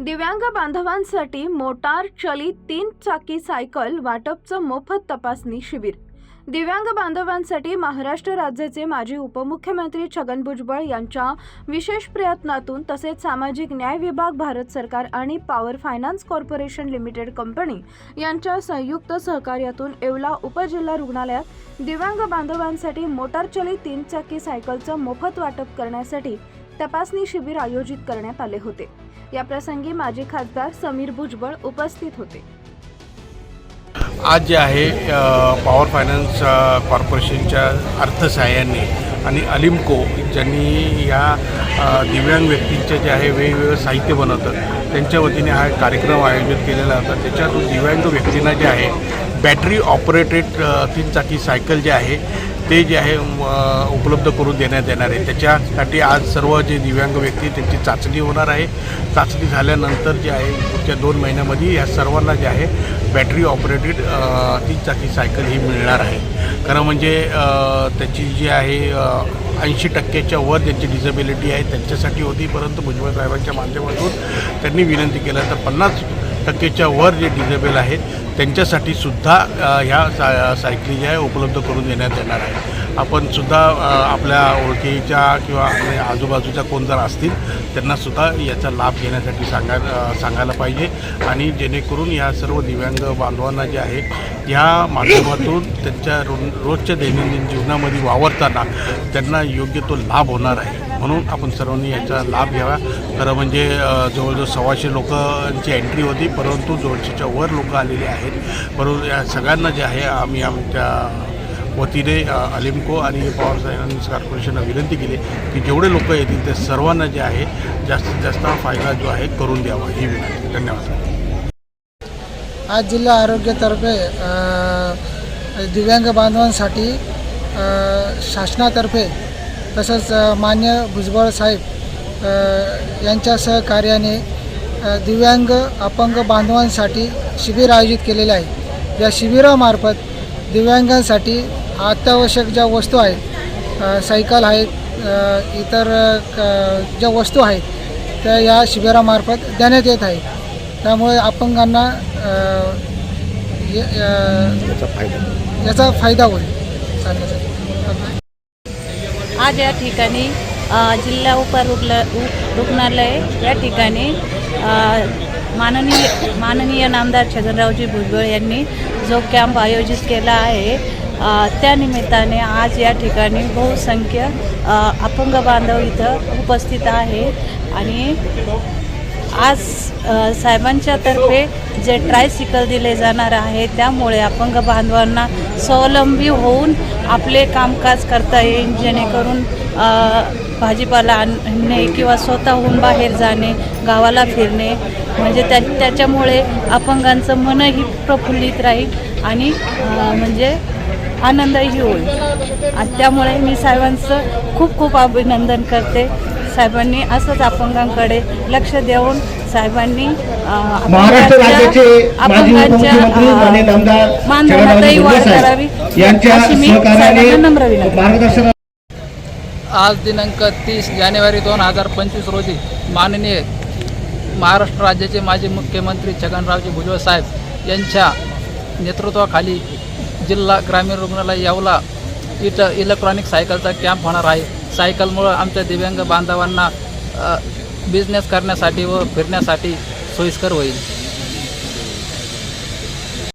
दिव्यांग बांधवांसाठी मोटार चलित तीन चाकी सायकल वाटपचं मोफत तपासणी शिबिर. दिव्यांग बांधवांसाठी महाराष्ट्र राज्याचे माजी उपमुख्यमंत्री छगन भुजबळ यांच्या विशेष प्रयत्नातून तसेच सामाजिक न्याय विभाग भारत सरकार आणि power finance corporation limited company यांच्या संयुक्त सहकार्यातून येवला उपजिल्हा रुग्णालयात दिव्यांग बांधवांसाठी मोटारचली तीन चाकी सायकलचं मोफत वाटप करण्यासाठी तपासणी शिबिर आयोजित करण्यात आले होते. या प्रसंगी माजी खासदार समीर भुजबळ उपस्थित होते. आज जे आहे पॉवर फायनान्स कॉर्पोरेशनच्या अर्थसहाय्याने आणि अलिमको ज्यांनी या दिव्यांग व्यक्तींचे जे आहे वेगवेगळं साहित्य बनवतं त्यांच्या वतीने हा कार्यक्रम आयोजित केलेला होता. त्याच्यातून दिव्यांग व्यक्तींना जे आहे बॅटरी ऑपरेटेड तीन चाकी सायकल जे आहे ते जे आहे उपलब्ध करून देण्यात येणार आहे. त्याच्यासाठी आज सर्व जे दिव्यांग व्यक्ती त्यांची चाचणी होणार आहे. चाचणी झाल्यानंतर जे आहे पुढच्या दोन महिन्यामध्ये या सर्वांना जे आहे बॅटरी ऑपरेटेड तीन चाकी सायकल ही मिळणार आहे. खरं म्हणजे त्याची जी आहे ऐंशी टक्क्याच्या वर ज्यांची डिसेबिलिटी आहे त्यांच्यासाठी होती. परंतु भुजबळ साहेबांच्या माध्यमातून त्यांनी विनंती केलं तर पन्नास टक्केच्या वर जे डिजेबल आहेत त्यांच्यासाठी सुद्धा ह्या सा सायकली ज्या आहे उपलब्ध करून देण्यात येणार आहे आपण सुद्धा आपल्या ओळखीच्या किंवा आपल्या आजूबाजूच्या कोण जर असतील त्यांनासुद्धा याचा लाभ घेण्यासाठी सांगा सांगायला पाहिजे. आणि जेणेकरून या सर्व दिव्यांग बांधवांना जे आहे या माध्यमातून त्यांच्या रो रोजच्या दैनंदिन जीवनामध्ये वावरताना त्यांना योग्य तो लाभ होणार आहे. म्हणून आपण सर्वांनी याचा लाभ घ्यावा. खरं म्हणजे जवळजवळ सव्वाशे लोकांची एंट्री होती परंतु दोनशेच्या वर लोक आलेले आहेत. परंतु या सगळ्यांना जे आहे आम्ही आमच्या वतीने अलिमको आणि पॉवर फायनान्स कॉर्पोरेशनला विनंती केली की जेवढे लोक येतील ते सर्वांना जे आहे जास्तीत जास्त फायदा जो आहे करून द्यावा. ही विनंती. धन्यवाद. आज जिल्हा आरोग्यातर्फे दिव्यांग बांधवांसाठी शासनातर्फे तसंच मान्य भुजबळ साहेब यांच्या सहकार्याने दिव्यांग अपंग बांधवांसाठी शिबिर आयोजित केलेले आहे. या शिबिरामार्फत दिव्यांगांसाठी अत्यावश्यक ज्या वस्तू आहेत सायकल आहेत इतर ज्या वस्तू आहेत त्या या शिबिरामार्फत देण्यात येत आहेत. त्यामुळे अपंगांना याचा फायदा होईल. सांगण्यासाठी आज या ठिकाणी जिल्हा उपरुग्ल रुग्णालय या ठिकाणी माननीय माननीय नामदार छगनरावजी भुजबळ यांनी जो कॅम्प आयोजित केला आहे त्यानिमित्ताने त्या निमित्ताने आज या ठिकाणी बहुसंख्य अपंग बांधव इथं उपस्थित आहे. आणि आज साहेबांच्या तर्फे जे ट्रायसिकल दिले जाणार आहे त्यामुळे अपंग बांधवांना स्वावलंबी होऊन आपले कामकाज करता येईल जेणेकरून भाजीपाला आणणे किंवा स्वतःहून बाहेर जाणे गावाला फिरणे म्हणजे त्या त्याच्यामुळे अपंगांचं मनही प्रफुल्लित राहील आणि म्हणजे आनंदही होईल. त्यामुळे मी साहेबांचं खूप खूप अभिनंदन करते. साहेबांनी असंच अपंगांकडे लक्ष देऊन साहेबांनी महाराष्ट्र राज्याचे माजी उपमुख्यमंत्री माननीय मानधनातही वाढ करावी यांच्या सहकार्याने मार्गदर्शन आज दिनांक तीस जानेवारी दोन हजार पंचवीस रोजी माननीय महाराष्ट्र राज्याचे माजी मुख्यमंत्री छगनरावजी भुजबळ साहेब यांच्या नेतृत्वाखाली जिल्हा ग्रामीण रुग्णालय येवला इथं इलेक्ट्रॉनिक सायकलचा कॅम्प होणार आहे. सायकलमुळं आमच्या दिव्यांग बांधवांना बिझनेस करण्यासाठी व फिरण्यासाठी सोयीस्कर होईल.